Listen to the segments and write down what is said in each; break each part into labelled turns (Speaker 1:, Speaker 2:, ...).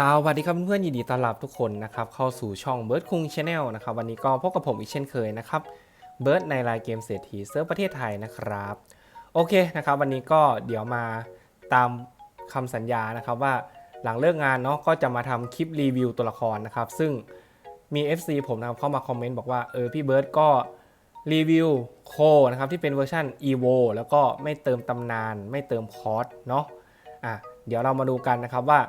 Speaker 1: สวัสดีครับเพื่อนๆยินดีต้อนรับทุกคนนะครับเข้าสู่ช่องเบิร์ดคุงชาแนลนะครับวันนี้ก็พบกับผมอีกเช่นเคยนะครับเบิร์ดในรายเกมเศรษฐีเซิร์ฟประเทศไทยนะครับโอเคนะครับวันนี้ก็เดี๋ยวมาตามคำสัญญานะครับว่าหลังเลิกงานเนาะก็จะมาทำคลิปรีวิวตัวละครนะครับซึ่งมี FC ผมนะครับเข้ามาคอมเมนต์บอกว่าเออพี่เบิร์ดก็รีวิวโคนะครับที่เป็นเวอร์ชัน EVO แล้วก็ไม่เติมตำนาน ไม่เติมคอร์สเนาะอะเดี๋ยวเรามาดูกันนะครับว่า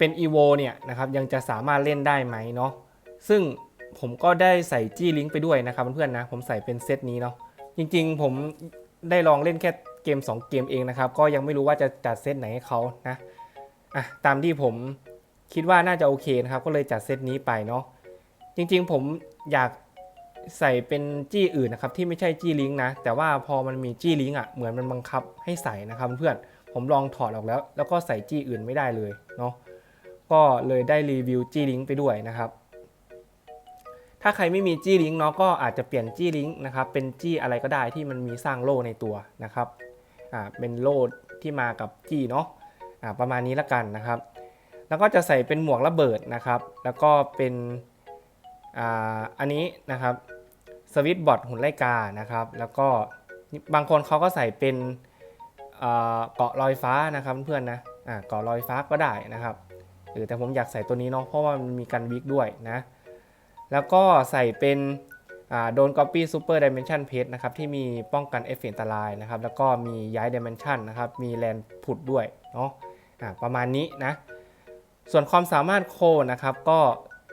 Speaker 1: เป็น EVO เนี่ยนะครับยังจะสามารถเล่นได้ไหมเนาะซึ่งผมก็ได้ใส่จี้ลิงก์ไปด้วยนะครับเพื่อนๆนะผมใส่เป็นเซตนี้เนาะจริงๆ ผมได้ลองเล่นแค่เกม 2 เกมเองนะครับ ก็ยังไม่รู้ว่าจะจัดเซตไหนให้เขานะอะตามที่ผมคิดว่าน่าจะโอเคนะครับ ก็เลยจัดเซตนี้ไปเนาะจริงๆ ผมอยากใส่เป็นจี้อื่นนะครับที่ไม่ใช่จี้ลิงก์นะ แต่ว่าพอมันมีจี้ลิงก์อะเหมือนมันบังคับให้ใส่นะครับเพื่อนผมลองถอดออกแล้ว แล้วก็ใส่จี้อื่นไม่ได้เลยเนาะ ก็เลยได้รีวิวจี้ลิงก์ไปด้วยนะครับ ถ้าใครไม่มีจี้ลิงก์เนาะก็อาจจะเปลี่ยนจี้ลิงก์นะครับ เป็นจี้อะไรก็ได้ที่มันมีสร้างโล่ในตัวนะครับอ่าเป็นโล่ที่มากับจี้เนาะอ่าประมาณนี้ละกันนะครับ แล้วก็จะใส่เป็นหมวกระเบิดนะครับ แล้วก็เป็นอ่าอันนี้นะครับสวิตช์บอร์ดหุ่นไล่กานะครับ แล้วก็บางคนเขาก็ใส่เป็นอ่าเกาะลอยฟ้านะครับเพื่อนนะอ่าเกาะลอยฟ้าก็ได้นะครับ เออแต่ผมอยากใส่ตัวนี้เนาะเพราะว่ามันมีกันวิกด้วยนะ แล้วก็ใส่เป็นโดน Copy Super Dimension p a g e นะครับที่มีป้องกันเอฟเฟกต์อันตรายนะครับแล้วก็มีย้าย Dimension นะครับมีแลนผุดด้วยเนาะะประมาณนี้นะ ส่วนความสามารถโคนะครับก็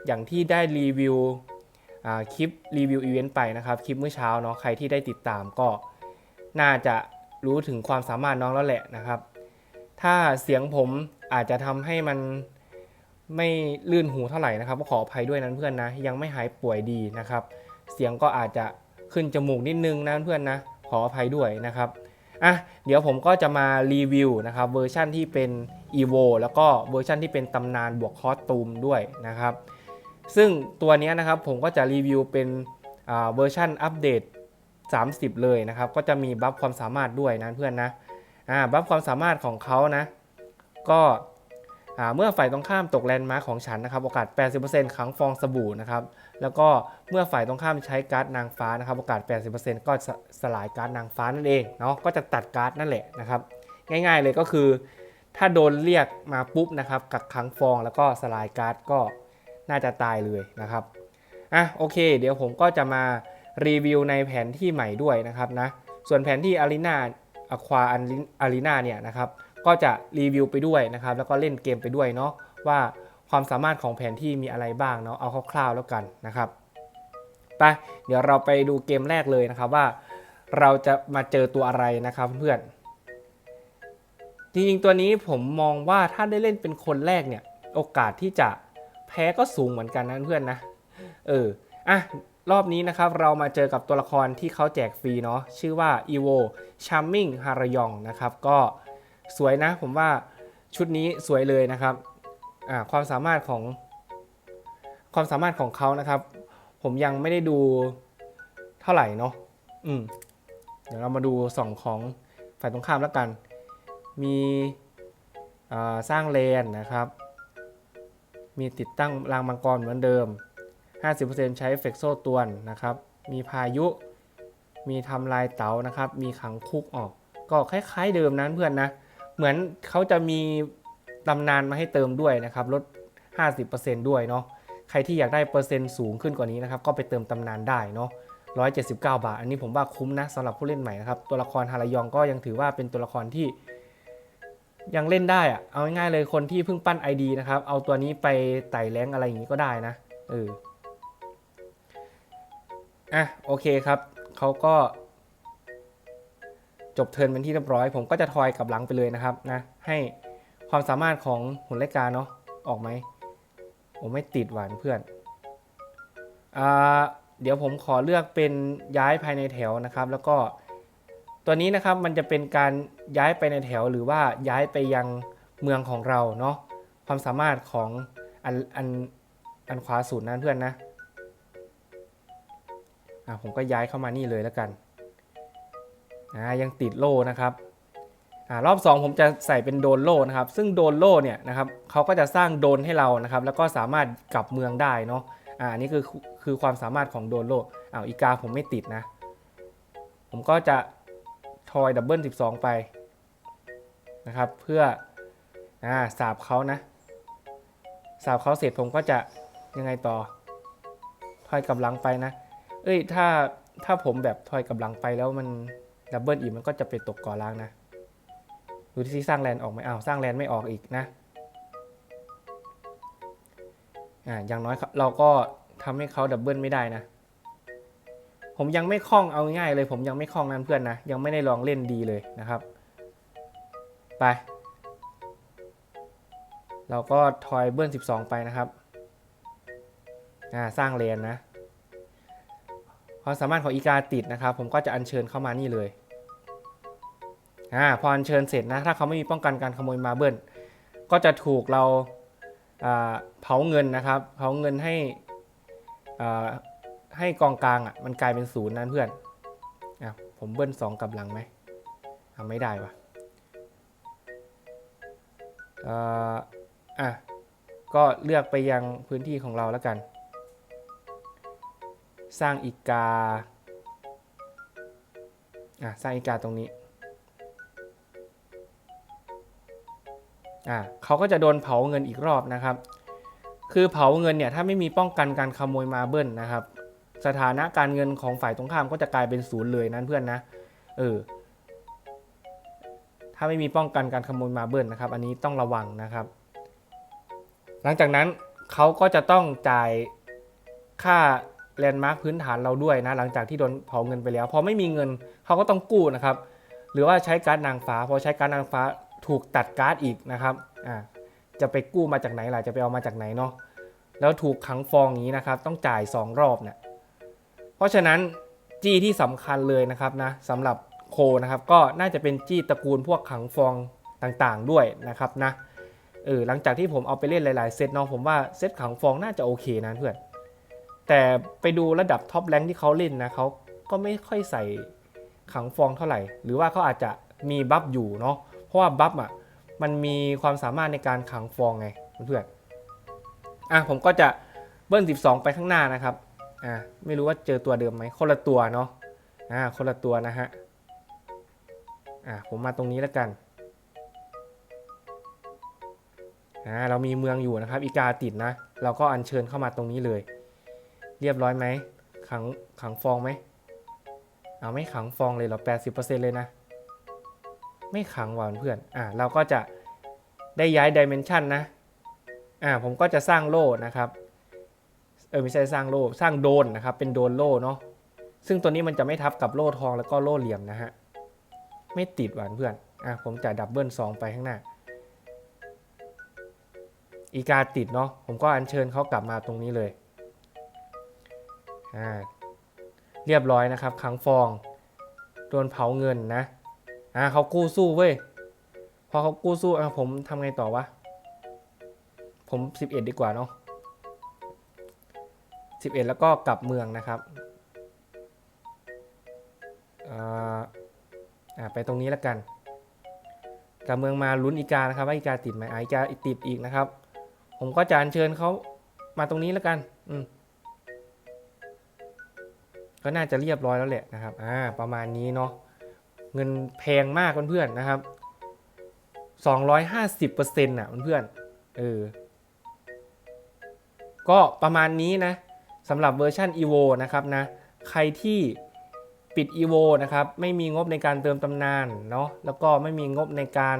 Speaker 1: อย่างที่ได้รีวิวคลิปรีวิวอีเวนต์ไปนะครับคลิปเมื่อเช้าเนาะใครที่ได้ติดตามก็น่าจะรู้ถึงความสามารถน้องแล้วแหละนะครับ ถ้าเสียงผมอาจจะทำให้มัน ไม่ลื่นหูเท่าไหร่นะครับก็ขออภัยด้วยนั้นเพื่อนนะ ยังไม่หายป่วยดีนะครับ เสียงก็อาจจะขึ้นจมูกนิดนึงนะเพื่อนนะ ขออภัยด้วยนะครับอะเดี๋ยวผมก็จะมารีวิวนะครับเวอร์ชั่นที่เป็น EVO แล้วก็เวอร์ชั่นที่เป็นตำนานบวกคอสตูมด้วยนะครับ ซึ่งตัวนี้นะครับผมก็จะรีวิวเป็นเวอร์ชันอัปเดต 30 เลยนะครับ ก็จะมีบัฟความสามารถด้วยนะเพื่อนนะอ่าบัฟความสามารถของเขานะ ก็ เมื่อฝ่ายตรงข้ามตกแลนด์มาร์คของฉันนะครับโอกาส 80%ขังฟองสบู่นะครับแล้วก็เมื่อฝ่ายตรงข้ามใช้การ์ดนางฟ้านะครับโอกาส 80%ก็สสลายการ์ดนางฟ้านั่นเองเนาะก็จะตัดการ์ดนั่นแหละนะครับง่ายๆเลยก็คือ ถ้าโดนเรียกมาปุ๊บนะครับกักขังฟองแล้วก็สลายการ์ดก็น่าจะตายเลยนะครับอะโอเค เดี๋ยวผมก็จะมารีวิวในแผนที่ใหม่ด้วยนะครับนะส่วนแผนที่อารีนาอควาอารีนาเนี่ยนะครับ ก็จะรีวิวไปด้วยนะครับ แล้วก็เล่นเกมไปด้วยเนาะว่าความสามารถของแผนที่มีอะไรบ้างเนาะเอาคร่าวๆแล้วกันนะครับไปเดี๋ยวเราไปดูเกมแรกเลยนะครับว่า เราจะมาเจอตัวอะไรนะครับเพื่อนจริงๆตัวนี้ผมมองว่าถ้าได้เล่นเป็นคนแรกเนี่ย โอกาสที่จะแพ้ก็สูงเหมือนกันนะเพื่อนนะเอออะรอบนี้นะครับเรามาเจอกับตัวละครที่เขาแจกฟรีเนาะชื่อว่า Evo Charming h a r a y o n g นะครับก็ สวยนะผมว่าชุดนี้สวยเลยนะครับความสามารถของความสามารถของเขานะครับ ผมยังไม่ได้ดูเท่าไหร่เนาะอืมเดี๋ยวเรามาดูสองของฝ่ายตรงข้ามแล้วกัน มีสร้างเลนนะครับ มีติดตั้งรางมังกรเหมือนเดิม 50%ใช้เฟกโซตวนนะครับ มีพายุ มีทำลายเต๋านะครับ มีขังคุกออก ก็คล้ายๆเดิมนั้นเพื่อนนะ เหมือนเขาจะมีตำนานมาให้เติมด้วยนะครับลด 50%ด้วยเนาะใครที่อยากได้เปอร์เซ็นต์สูงขึ้นกว่านี้นะครับก็ไปเติมตำนานได้เนาะ179 บาท อันนี้ผมว่าคุ้มนะสำหรับผู้เล่นใหม่นะครับตัวละครฮารายองก็ยังถือว่าเป็นตัวละครที่ยังเล่นได้อะเอาง่ายๆเลยคนที่เพิ่งปั้น ID นะครับเอาตัวนี้ไปไต่แรงอะไรอย่างนี้ก็ได้นะเอออะโอเคครับเขาก็ จบเทิร์นเป็นที่เรียบร้อย ผมก็จะทอยกับหลังไปเลยนะครับนะให้ความสามารถของหุ่นไลกาเนาะออกไหมผมไม่ติดหวานเพื่อนอเดี๋ยวผมขอเลือกเป็นย้ายภายในแถวนะครับ แล้วก็ตัวนี้นะครับมันจะเป็นการย้ายไปในแถวหรือว่าย้ายไปยังเมืองของเราเนาะความสามารถของอันอันอันขวาสุดนั้นเพื่อนนะอ่าผมก็ย้ายเข้ามานี่เลยแล้วกัน อ่ายังติดโล่นะครับอ่ารอบ 2 ผมจะใส่เป็นโดนโล่นะครับ ซึ่งโดนโล่เนี่ยนะครับเขาก็จะสร้างโดนให้เรานะครับ แล้วก็สามารถกลับเมืองได้เนาะอ่าอันนี่คือคือความสามารถของโดนโล่อ้าวอีกาผมไม่ติดนะ ผมก็จะทอยดับเบิล12 ไปนะครับ เพื่ออ่าสาบเขานะสาบเขาเสร็จผมก็จะยังไงต่อทอยกำลังไปนะ เอ้ยถ้าถ้าผมแบบทอยกำลังไปแล้วมัน ดับเบิลอีกมันก็จะไปตกก่อล้างนะดูที่สร้างแลนออกไหมอ้าวสร้างแลนไม่ออกอีกนะอ่าอย่างน้อยเราก็ทำให้เขาดับเบิลไม่ได้นะ ผมยังไม่คล่องเอาง่ายเลย ผมยังไม่คล่องนั้นเพื่อนนะ ยังไม่ได้ลองเล่นดีเลยนะครับ ไป เราก็ทอยเบิล12 ไปนะครับอ่าสร้างเลนนะความสามารถของอีกาติดนะครับ ผมก็จะอัญเชิญเข้ามานี่เลย อ่าพออัญเชิญเสร็จนะถ้าเขาไม่มีป้องกันการขโมยมาเบิลก็จะถูกเราเผาเงินนะครับเผาเงินให้ให้กองกลางอะมันกลายเป็นศูนย์นั้นเพื่อนอะผมเบิ้ลสองกำลังไหมทำไม่ได้วะอ่าอะก็เลือกไปยังพื้นที่ของเราแล้วกัน สร้างอีกาอะสร้างอีกาตรงนี้ อ่าเขาก็จะโดนเผาเงินอีกรอบนะครับ คือเผาเงินเนี่ยถ้าไม่มีป้องกันการขโมยมาเบิ้ลนะครับ สถานะการเงินของฝ่ายตรงข้ามก็จะกลายเป็นศูนย์เลยนั้นเพื่อนนะเออถ้าไม่มีป้องกันการขโมยมาเบิ้ลนะครับ อันนี้ต้องระวังนะครับ หลังจากนั้นเขาก็จะต้องจ่ายค่าแลนด์มาร์คพื้นฐานเราด้วยนะ หลังจากที่โดนเผาเงินไปแล้ว พอไม่มีเงินเขาก็ต้องกู้นะครับ หรือว่าใช้การ์ดนางฟ้า พอใช้การ์ดนางฟ้า ถูกตัดการ์ดอีกนะครับอ่าจะไปกู้มาจากไหนล่ะจะไปเอามาจากไหนเนาะแล้วถูกขังฟองอย่างนี้นะครับ ต้องจ่าย 2 รอบเนี่ยเพราะฉะนั้นจี้ที่สำคัญเลยนะครับนะสำหรับโคนะครับ ก็น่าจะเป็นจี้ตระกูลพวกขังฟองต่างๆด้วยนะครับนะเออหลังจากที่ผมเอาไปเล่นหลาย ๆ เซตเนาะผมว่าเซตขังฟองน่าจะโอเคนะเพื่อนแต่ไปดูระดับท็อปแรงที่เขาเล่นนะเขาก็ไม่ค่อยใส่ขังฟองเท่าไหร่ หรือว่าเขาอาจจะมีบัฟอยู่เนาะ เพราะว่าบัฟอะมันมีความสามารถในการขังฟองไงเพื่อนอะผมก็จะเบิ้ล 12 ไปข้างหน้านะครับอะไม่รู้ว่าเจอตัวเดิมไหมคนละตัวเนาะอ่าคนละตัวนะฮะอะผมมาตรงนี้แล้วกันอ่าเรามีเมืองอยู่นะครับอีกาติดนะ เราก็อัญเชิญเข้ามาตรงนี้เลย เรียบร้อยไหมขังขังฟองไหมเอาไม่ขังฟองเลยเหรอ80%เลยนะ ไม่ขังว่ะเพื่อนอ่าเราก็จะได้ย้ายดิเมนชันนะอ่าผมก็จะสร้างโล่นะครับเออไม่ใช่สร้างโล่สร้างโดนนะครับ เป็นโดนโล่เนาะซึ่งตัวนี้มันจะไม่ทับกับโล่ทองแล้วก็โล่เหลี่ยมนะฮะไม่ติดหวานเพื่อนอะผมจะดับเบิลสองไปข้างหน้า อีกาติดเนาะผมก็อัญเชิญเขากลับมาตรงนี้เลยอ่าเรียบร้อยนะครับขังฟอง โดนเผาเงินนะ อ่าเขากู้สู้เว้ย พอเขากู้สู้อะผมทำไงต่อวะ ผม 11 ดีกว่าเนาะ11 แล้วก็กลับเมืองนะครับอ่าไปตรงนี้แล้วกันกลับเมืองมาลุ้นอีกานะครับว่าอีกาติดไหมอ่าอีกาติดอีกนะครับ ผมก็จะอัญเชิญเขามาตรงนี้แล้วกัน อืมก็น่าจะเรียบร้อยแล้วแหละนะครับ อ่า ประมาณนี้เนาะ เงินแพงมากเพื่อนๆนะครับ 250%น่ะเพื่อนๆเออก็ประมาณนี้นะสำหรับเวอร์ชัน EVO นะครับนะใครที่ปิด EVO นะครับไม่มีงบในการเติมตำนานเนาะแล้วก็ไม่มีงบในการ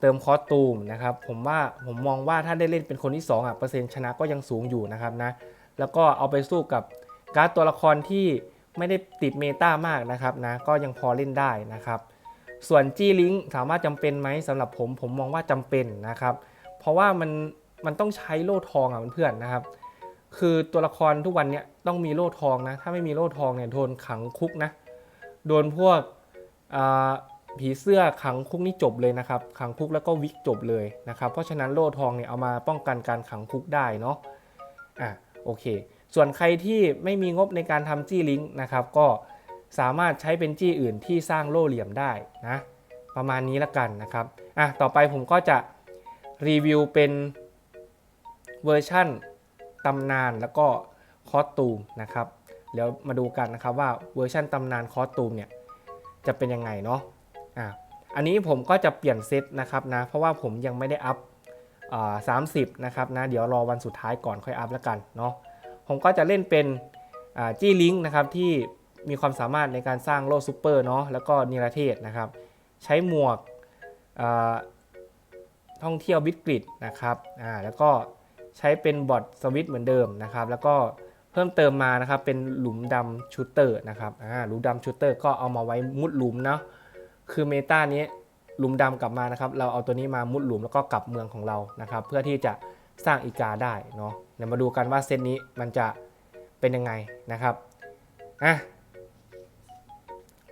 Speaker 1: เติมคอสตูมนะครับผมว่าผมมองว่าถ้าได้เล่นเป็นคนที่2อะเปอร์เซ็นต์ชนะก็ยังสูงอยู่นะครับนะแล้วก็เอาไปสู้กับการ์ดตัวละครที่ ไม่ได้ติดเมตามากนะครับนะก็ยังพอเล่นได้นะครับส่วนจี้ลิงถามว่าจำเป็นไหมสำหรับผมผมมองว่าจำเป็นนะครับ เพราะว่ามันมันต้องใช้โล่ทองอะเพื่อนๆนะครับ คือตัวละครทุกวันเนี้ยต้องมีโล่ทองนะ ถ้าไม่มีโล่ทองเนี่ยโดนขังคุกนะโดนพวกผีเสื้อขังคุกนี่จบเลยนะครับ ขังคุกแล้วก็วิกจบเลยนะครับ เพราะฉะนั้นโล่ทองเนี่ยเอามาป้องกันการขังคุกได้เนาะอะโอเค ส่วนใครที่ไม่มีงบในการทำจี้ลิงก์นะครับ ก็สามารถใช้เป็นจี้อื่นที่สร้างโล่เหลี่ยมได้นะประมาณนี้ละกันนะครับอะต่อไปผมก็จะรีวิวเป็นเวอร์ชั่นตำนานแล้วก็คอสตูมนะครับเดี๋ยวมาดูกันนะครับว่าเวอร์ชั่นตำนานคอสตูมเนี่ยจะเป็นยังไงเนาะอะอันนี้ผมก็จะเปลี่ยนเซตนะครับนะเพราะว่าผมยังไม่ได้อัพอ่า30นะครับนะเดี๋ยวรอวันสุดท้ายก่อนค่อยอัพแล้วกันเนาะ ผมก็จะเล่นเป็นจี้ลิงนะครับที่มีความสามารถในการสร้างโลซูเปอร์เนาะแล้วก็นิรเทศนะครับ ใช้หมวกท่องเที่ยววิกฤตนะครับอ่าแล้วก็ใช้เป็นบอทสวิตเหมือนเดิมนะครับ แล้วก็เพิ่มเติมมานะครับเป็นหลุมดำชูเตอร์นะครับอ่าหลุมดำชูเตอร์ก็เอามาไว้มุดหลุมเนาะคือเมตานี้หลุมดำกลับมานะครับ เราเอาตัวนี้มามุดหลุมแล้วก็กลับเมืองของเรานะครับ เพื่อที่จะสร้างอีกาได้เนาะ เดี๋ยวมาดูกันว่าเซตนี้มันจะเป็นยังไงนะครับอะ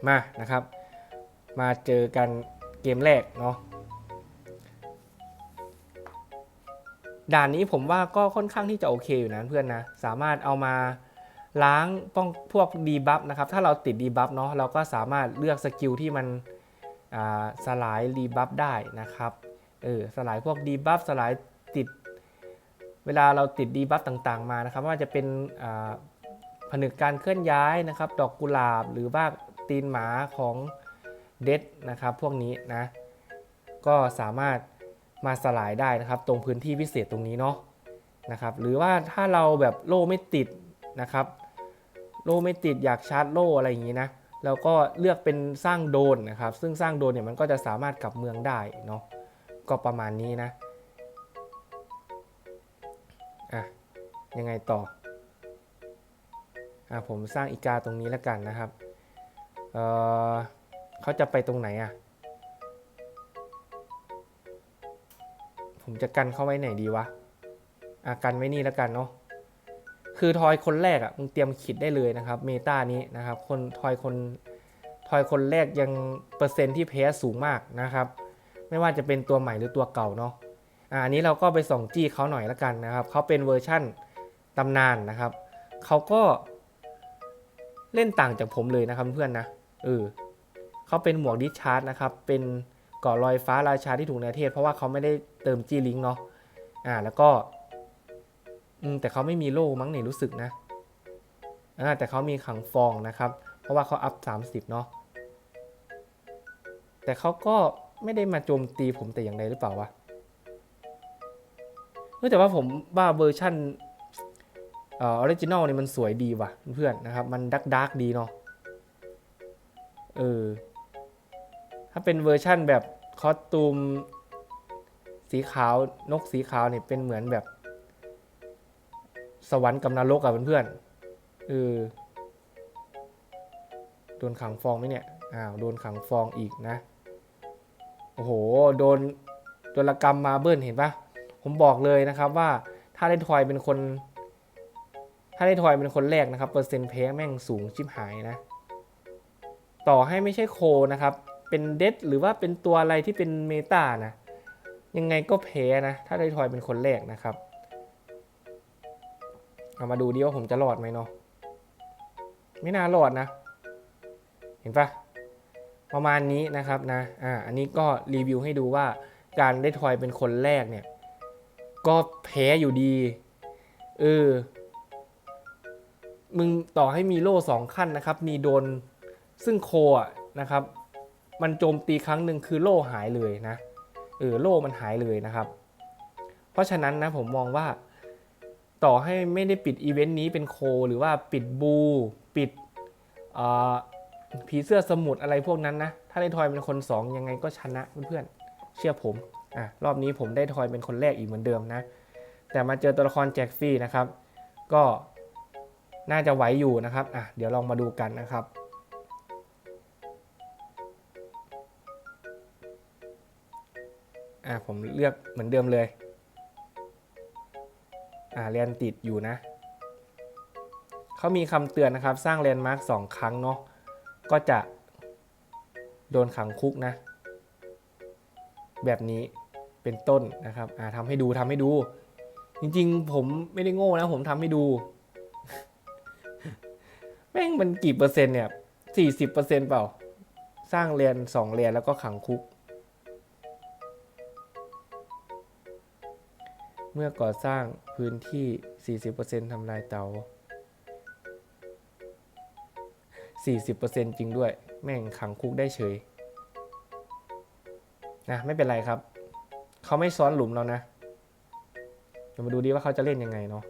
Speaker 1: มานะครับ มาเจอกันเกมแรกเนาะด่านนี้ผมว่าก็ค่อนข้างที่จะโอเคอยู่นะเพื่อนนะ สามารถเอามาล้างป้องพวกดีบัฟนะครับ ถ้าเราติดดีบัฟเนาะเราก็สามารถเลือกสกิลที่มันสลายดีบัฟได้นะครับ เออสลายพวกดีบัฟสลาย เวลาเราติดดีบัฟต่างๆมานะครับว่าจะเป็นผนึกการเคลื่อนย้ายนะครับ ดอกกุหลาบหรือว่าตีนหมาของเดดนะครับ พวกนี้นะ ก็สามารถมาสลายได้นะครับ ตรงพื้นที่พิเศษตรงนี้เนาะนะครับ หรือว่าถ้าเราแบบโล่ไม่ติดนะครับ โล่ไม่ติดอยากชาร์จโล่อะไรอย่างนี้นะเราก็เลือกเป็นสร้างโดนนะครับ ซึ่งสร้างโดนเนี่ยมันก็จะสามารถกลับเมืองได้เนาะก็ประมาณนี้นะ ยังไงต่ออะผมสร้างอีกาตรงนี้แล้วกันนะครับเออเขาจะไปตรงไหนอะผมจะกันเข้าไว้ไหนดีวะอากันไว้นี่แล้วกันเนาะคือทอยคนแรกอะ่ะมึงเตรียมคิดได้เลยนะครับ เมตานี้นะครับ คนทอยคนทอยคนแรกยังเปอร์เซ็นที่แพ้สูงมากนะครับ ไม่ว่าจะเป็นตัวใหม่หรือตัวเก่าเนาะอ่าอันนี้เราก็ไปส่องจี้เขาหน่อยแล้วกันนะครับเขาเป็นเวอร์ชั่น ตำนานนะครับ เขาก็เล่นต่างจากผมเลยนะครับเพื่อนนะเออเขาเป็นหมวกดิชาร์ดนะครับ เป็นก่อลอยฟ้าราชาที่ถูกในประเทศ เพราะว่าเขาไม่ได้เติมจีลิงเนาะอ่าแล้วก็อืมแต่เขาไม่มีโล่มั้งเนี่ยรู้สึกนะอ่าแต่เขามีขังฟองนะครับ เพราะว่าเขาอัพ 30 เนาะแต่เขาก็ไม่ได้มาโจมตีผมแต่อย่างใดหรือเปล่าวะเฮ้ยแต่ว่าผมว่าเวอร์ชั่น ออริจินอลนี่มันสวยดีว่ะเพื่อนนะครับ มันดักดักดีเนาะเออถ้าเป็นเวอร์ชั่นแบบคอสตูมสีขาวนกสีขาวเนี่ยเป็นเหมือนแบบ สวรรค์กับนรกอะเพื่อนๆเออโดนขังฟองไหมเนี่ยอ้าวโดนขังฟองอีกนะโอ้โหโดนโดนละกรรมมาเบิ้ลเห็นปะผมบอกเลยนะครับว่าถ้าได้ทอยเป็นคน ถ้าได้ทอยเป็นคนแรกนะครับ เปอร์เซ็นต์แพ้แม่งสูงชิบหายนะ ต่อให้ไม่ใช่โคนะครับ เป็นเดดหรือว่าเป็นตัวอะไรที่เป็นเมตานะ ยังไงก็แพ้นะ ถ้าได้ทอยเป็นคนแรกนะครับ เอามาดูดิว่าผมจะรอดไหมเนาะ ไม่น่ารอดนะ เห็นปะประมาณนี้นะครับนะ อ่า อันนี้ก็รีวิวให้ดูว่าการได้ทอยเป็นคนแรกเนี่ย ก็แพ้อยู่ดี เออ มึงต่อให้มีโล่สองขั้นนะครับ มีโดนซึ่งโคอะนะครับ มันโจมตีครั้งหนึ่งคือโล่หายเลยนะเออโล่มันหายเลยนะครับ เพราะฉะนั้นนะผมมองว่าต่อให้ไม่ได้ปิดอีเวนต์นี้เป็นโคหรือว่าปิดบูปิดผีเสื้อสมุทรอะไรพวกนั้นนะ ถ้าได้ทอยเป็นคน 2 ยังไงก็ชนะเพื่อนๆเชื่อผมอะรอบนี้ผมได้ทอยเป็นคนแรกอีกเหมือนเดิมนะ แต่มาเจอตัวละครแจ็คฟรีนะครับ ก็ น่าจะไหวอยู่นะครับอะเดี๋ยวลองมาดูกันนะครับอ่าผมเลือกเหมือนเดิมเลยอ่าเรียนติดอยู่นะเขามีคำเตือนนะครับ สร้างแลนด์มาร์กสองครั้งเนาะก็จะโดนขังคุกนะ แบบนี้เป็นต้นนะครับอ่าทำให้ดูทำให้ดู จริงๆ ผมไม่ได้โง่นะ ผมทำให้ดู แม่งมันกี่เปอร์เซ็นต์เนี่ยสี่สิบเปอร์เซ็นต์เปล่า สร้างเรียนสองเรียนแล้วก็ขังคุก เมื่อก่อสร้างพื้นที่สี่สิบเปอร์เซ็นต์ทำลายเตาสี่สิบเปอร์เซ็นต์จริงด้วย แม่งขังคุกได้เฉย นะไม่เป็นไรครับ เขาไม่ซ้อนหลุมเรานะเดี๋ยวมาดูดีว่าเขาจะเล่นยังไงเนาะ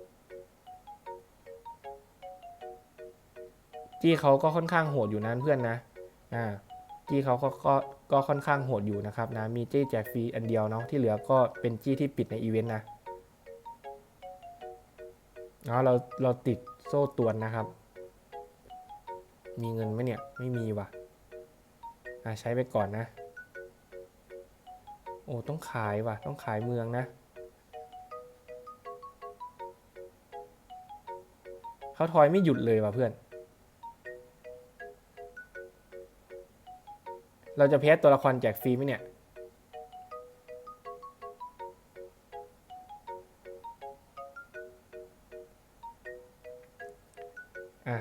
Speaker 1: จี้เขาก็ค่อนข้างโหดอยู่นะเพื่อนนะอ่าจี้เขาก็ก็ก็ค่อนข้างโหดอยู่นะครับนะมีจี้แจกฟรีอันเดียวเนาะที่เหลือก็เป็นจี้ที่ปิดในอีเวนต์นะอ๋อเราเราติดโซ่ตวนนะครับ มีเงินไหมเนี่ยไม่มีว่ะอ่าใช้ไปก่อนนะ โอ้ต้องขายว่ะ ต้องขายเมืองนะเขาทอยไม่หยุดเลยว่ะเพื่อน เราจะแพ้ตัวละครแจกฟรีไหมเนี่ย อะ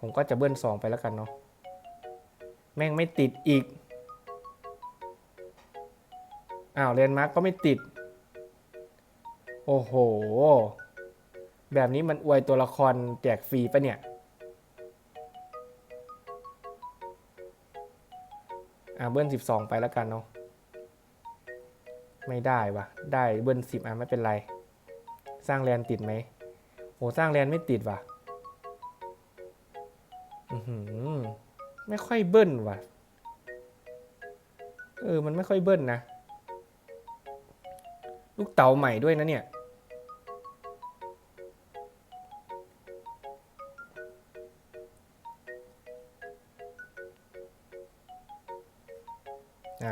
Speaker 1: ผมก็จะเบิ้ลสองไปแล้วกันเนาะ แม่งไม่ติดอีก อ้าวเรนมาร์กก็ไม่ติด โอ้โห แบบนี้มันอวยตัวละครแจกฟรีปะเนี่ย เบิ้ลสิบสองไปแล้วกันเนาะไม่ได้วะได้เบิ้ลสิบอะไม่เป็นไร สร้างแลนติดไหมโหสร้างแลนไม่ติดว่ะอือหือไม่ค่อยเบิ้ลว่ะเออมันไม่ค่อยเบิ้ลนะ ลูกเต๋าใหม่ด้วยนะเนี่ย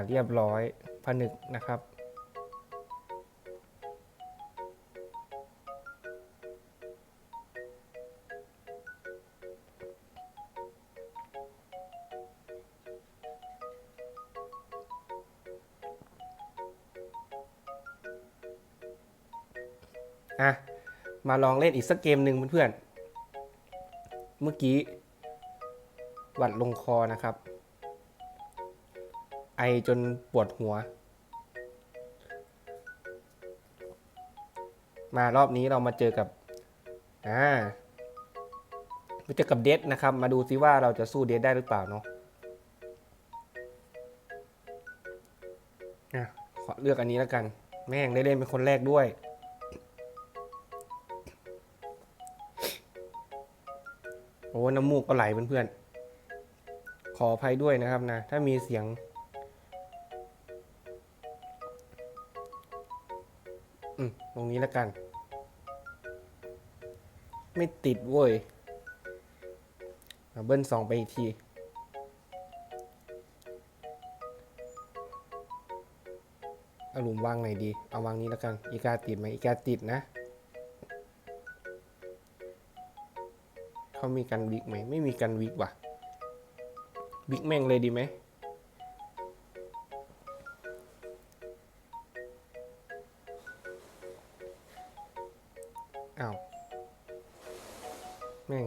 Speaker 1: เรียบร้อยผนึกนะครับ อะ มาลองเล่นอีกสักเกมหนึ่งเพื่อนๆเมื่อกี้วัดลงคอนะครับ ไอจนปวดหัว มารอบนี้เรามาเจอกับอ่ามาเจอกับเดดนะครับ มาดูซิว่าเราจะสู้เดดได้หรือเปล่าเนาะอะขอเลือกอันนี้แล้วกัน แม่งได้เล่นเป็นคนแรกด้วย โอ้น้ำมูกก็ไหลเพื่อนๆขออภัยด้วยนะครับนะ ถ้ามีเสียง นี้แล้วกัน ไม่ติดเว้ยเบิ้ลสองไปอีกทีเอาหลุมวางไหนดี เอาวางนี้แล้วกัน อีกาติดไหมอีกาติดนะ เขามีกันวิกไหม ไม่มีกันวิกว่ะวิกแม่งเลยดีไหม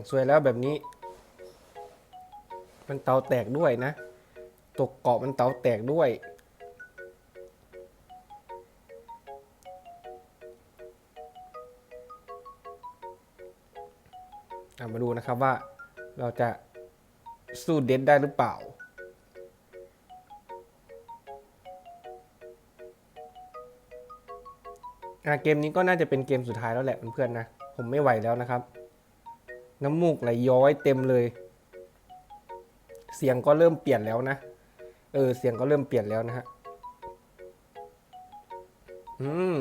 Speaker 1: สวยแล้วแบบนี้ มันเตาแตกด้วยนะ ตกเกาะมันเตาแตกด้วย มาดูนะครับว่าเราจะสู้เด็ดได้หรือเปล่าเกมนี้ก็น่าจะเป็นเกมสุดท้ายแล้วแหละเพื่อนๆนะ ผมไม่ไหวแล้วนะครับ น้ำมูกไหลย้อยเต็มเลย เสียงก็เริ่มเปลี่ยนแล้วนะ เออ เสียงก็เริ่มเปลี่ยนแล้วนะฮะ อืม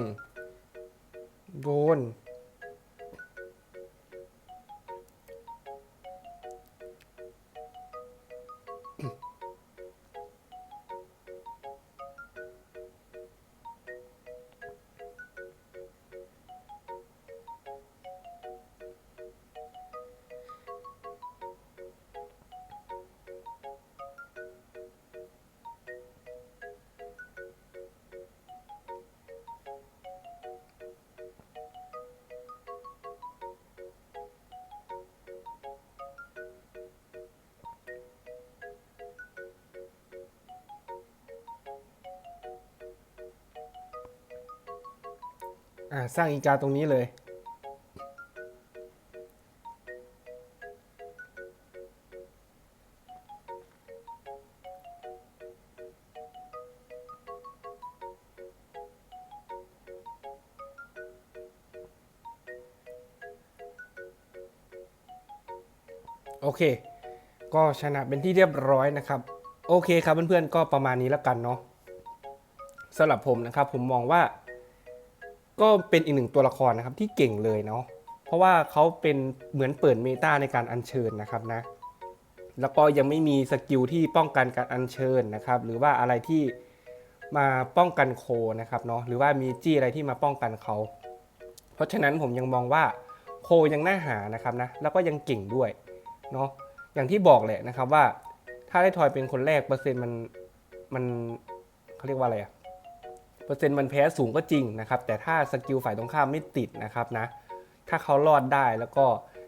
Speaker 1: โดน อ่าสร้างอีกาตรงนี้เลย โอเค ก็ชนะเป็นที่เรียบร้อยนะครับ โอเคครับเพื่อนๆก็ประมาณนี้แล้วกันเนาะสำหรับผมนะครับผมมองว่า ก็เป็นอีกหนึ่งตัวละครนะครับที่เก่งเลยเนาะเพราะว่าเขาเป็นเหมือนเปิดเมตาในการอัญเชิญนะครับนะแล้วก็ยังไม่มีสกิลที่ป้องกันการอัญเชิญนะครับหรือว่าอะไรที่มาป้องกันโคนะครับเนาะหรือว่ามีจี้อะไรที่มาป้องกันเขา เพราะฉะนั้นผมยังมองว่าโคยังน่าหานะครับนะแล้วก็ยังเก่งด้วยเนาะอย่างที่บอกแหละนะครับว่าถ้าได้ทอยเป็นคนแรกเปอร์เซ็นต์มันมันเขาเรียกว่าอะไรอะ เปอร์เซ็นต์มันแพ้สูงก็จริงนะครับ แต่ถ้าสกิลฝ่ายตรงข้ามไม่ติดนะครับนะ ถ้าเขารอดได้แล้วก็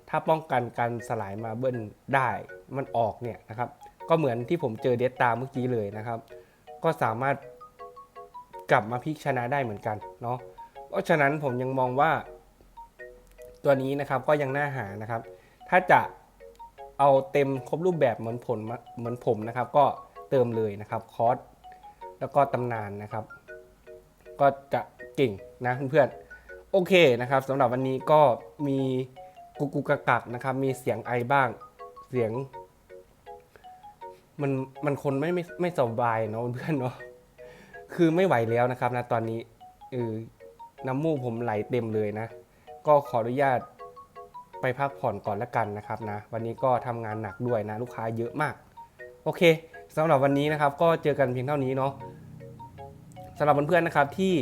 Speaker 1: ถ้าป้องกันการสลายมาเบิ้ลได้ มันออกเนี่ยนะครับ ก็เหมือนที่ผมเจอเดตตาเมื่อกี้เลยนะครับ ก็สามารถกลับมาพลิกชนะได้เหมือนกันเนาะ เพราะฉะนั้นผมยังมองว่า ตัวนี้นะครับก็ยังน่าหานะครับ ถ้าจะเอาเต็มครบรูปแบบเหมือนผลเหมือนผมนะครับ ก็เติมเลยนะครับคอร์สแล้วก็ตำนานนะครับ ก็จะเก่งนะเพื่อนๆโอเคนะครับสำหรับวันนี้ก็มีกุกกุกกักกักนะครับ มีเสียงไอบ้างเสียง มันมันคนไม่ไม่ไม่สบายเนาะเพื่อนเนาะคือไม่ไหวแล้วนะครับนะตอนนี้เออน้ำมูกผมไหลเต็มเลยนะ ก็ขออนุญาตไปพักผ่อนก่อนละกันนะครับนะ วันนี้ก็ทำงานหนักด้วยนะ ลูกค้าเยอะมาก โอเคสำหรับวันนี้นะครับ ก็เจอกันเพียงเท่านี้เนาะ สำหรับเพื่อนๆนะครับที่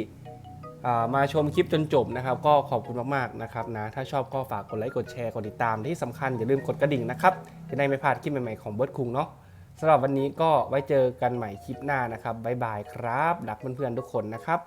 Speaker 1: มาชมคลิปจนจบนะครับ ก็ขอบคุณมากๆนะครับนะถ้าชอบก็ฝากกดไลค์กดแชร์กดติดตามที่สำคัญอย่าลืมกดกระดิ่งนะครับจะได้ไม่พลาดคลิปใหม่ๆของเบิร์ดคุงเนาะสำหรับวันนี้ก็ไว้เจอกันใหม่คลิปหน้านะครับบ๊ายบายครับรักเพื่อนๆทุกคนนะครับ